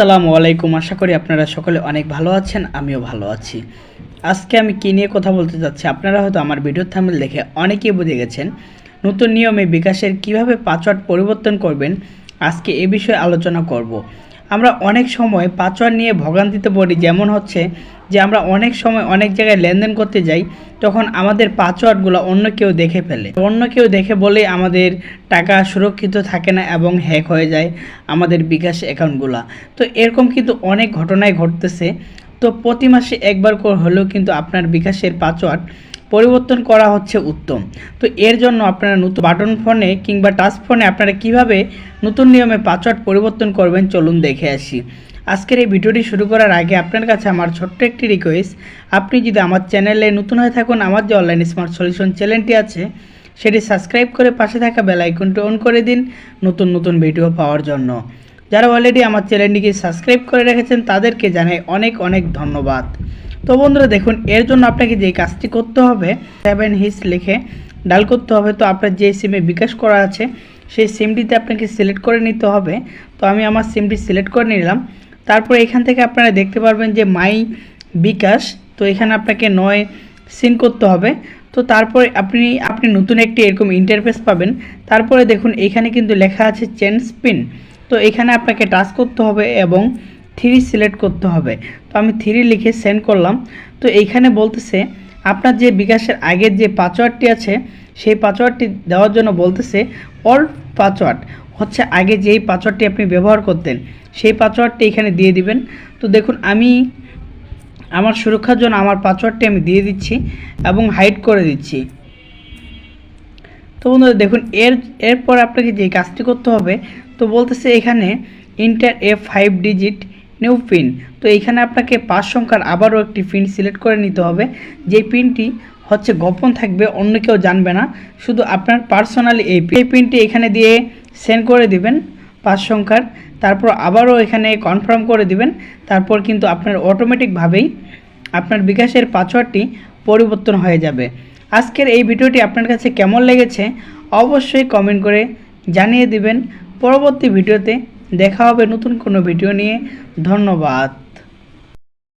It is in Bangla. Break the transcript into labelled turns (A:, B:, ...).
A: আসসালামু আলাইকুম। আশা করি আপনারা সকলে অনেক ভালো আছেন, আমিও ভালো আছি। আজকে আমি কী নিয়ে কথা বলতে যাচ্ছি, আপনারা হয়তো আমার ভিডিও থামিল দেখে অনেকেই বুঝে গেছেন। নতুন নিয়মে বিকাশের কীভাবে পাসওয়ার্ড পরিবর্তন করবেন, আজকে এ বিষয়ে আলোচনা করব। আমরা অনেক সময় পাসওয়ার্ড নিয়ে ভোগান্তিতে পড়ি, যেমন হচ্ছে যে আমরা অনেক সময় অনেক জায়গায় লেনদেন করতে যাই, তখন আমাদের পাসওয়ার্ডগুলো অন্য কেউ দেখে ফেলে। অন্য কেউ দেখে বলে আমাদের টাকা সুরক্ষিত থাকে না এবং হ্যাক হয়ে যায় আমাদের বিকাশ অ্যাকাউন্টগুলো। তো এরকম কিন্তু অনেক ঘটনাই ঘটতেছে। তো প্রতি মাসে একবার করে হলেও কিন্তু আপনার বিকাশের পাসওয়ার্ড পরিবর্তন করা হচ্ছে উত্তম। তো এর জন্য আপনারা নতুন বাটন ফোনে কিংবা টাচ ফোনে আপনারা কীভাবে নতুন নিয়মে পাসওয়ার্ড পরিবর্তন করবেন চলুন দেখে আসি। আজকের এই ভিডিওটি শুরু করার আগে আপনার কাছে আমার ছোট্ট একটি রিকোয়েস্ট আপনি যদি আমার চ্যানেলে নতুন হয়ে থাকুন, আমার যে অনলাইন স্মার্ট সলিউশন চ্যানেলটি আছে, সেটি সাবস্ক্রাইব করে পাশে থাকা বেল আইকনটি অন করে দিন নতুন নতুন ভিডিও পাওয়ার জন্য। যারা অলরেডি আমার চ্যানেলটিকে সাবস্ক্রাইব করে রেখেছেন, তাদেরকে জানাই অনেক অনেক ধন্যবাদ। তো বন্ধুরা দেখুন, এর জন্য আপনাকে যে কাজটি করতে হবে সেভেন হিস লিখে ডাল করতে হবে। তো আপনার যে সিমে বিকাশ করা আছে, সেই সিমটিতে আপনাকে সিলেক্ট করে নিতে হবে। তো আমি আমার সিমটি সিলেক্ট করে নিলাম। তারপর এখান থেকে আপনারা দেখতে পারবেন যে মাই বিকাশ তো এখানে আপনাকে নয় সিন করতে হবে। তো তারপরে আপনি আপনি নতুন একটি এরকম ইন্টারফেস পাবেন। তারপরে দেখুন, এখানে কিন্তু লেখা আছে চেন স্পিন তো এখানে আপনাকে টাচ করতে হবে এবং থ্রি সিলেক্ট করতে হবে। তো আমি থ্রি লিখে সেন্ড করলাম। তো এইখানে বলতেছে, আপনার যে বিকাশের আগের যে পাসওয়ার্ডটি আছে, সেই পাসওয়ার্ডটি দেওয়ার জন্য বলতেছে অল পাসওয়ার্ড হচ্ছে আগে যেই পাসওয়ার্ডটি আপনি ব্যবহার করতেন, সেই পাসওয়ার্ডটি এখানে দিয়ে দিবেন। তো দেখুন, আমি আমার সুরক্ষার জন্য আমার পাসওয়ার্ডটি আমি দিয়ে দিচ্ছি এবং হাইড করে দিচ্ছি। তো বন্ধুরা, দেখুন, এর, এরপর আপনাকে যে কাজটি করতে হবে, তো বলতেছে এখানে enter a five digit new pin তো এইখানে আপনাকে পাঁচ সংখ্যার আবারও একটি পিন সিলেক্ট করে নিতে হবে। যে পিনটি হচ্ছে গোপন থাকবে, অন্য কেউ জানবে না। শুধু আপনার পার্সোনালি এই এই পিনটি এখানে দিয়ে সেন্ড করে দিবেন পাঁচ সংখ্যার। তারপর আবারও এখানে কনফার্ম করে দিবেন। তারপর কিন্তু আপনার অটোমেটিকভাবেই আপনার বিকাশের পাসওয়ার্ডটি পরিবর্তন হয়ে যাবে। আজকের এই ভিডিওটি আপনার কাছে কেমন লেগেছে, অবশ্যই কমেন্ট করে জানিয়ে দিবেন। পরবর্তী ভিডিওতে দেখা হবে নতুন কোনো ভিডিও নিয়ে। ধন্যবাদ।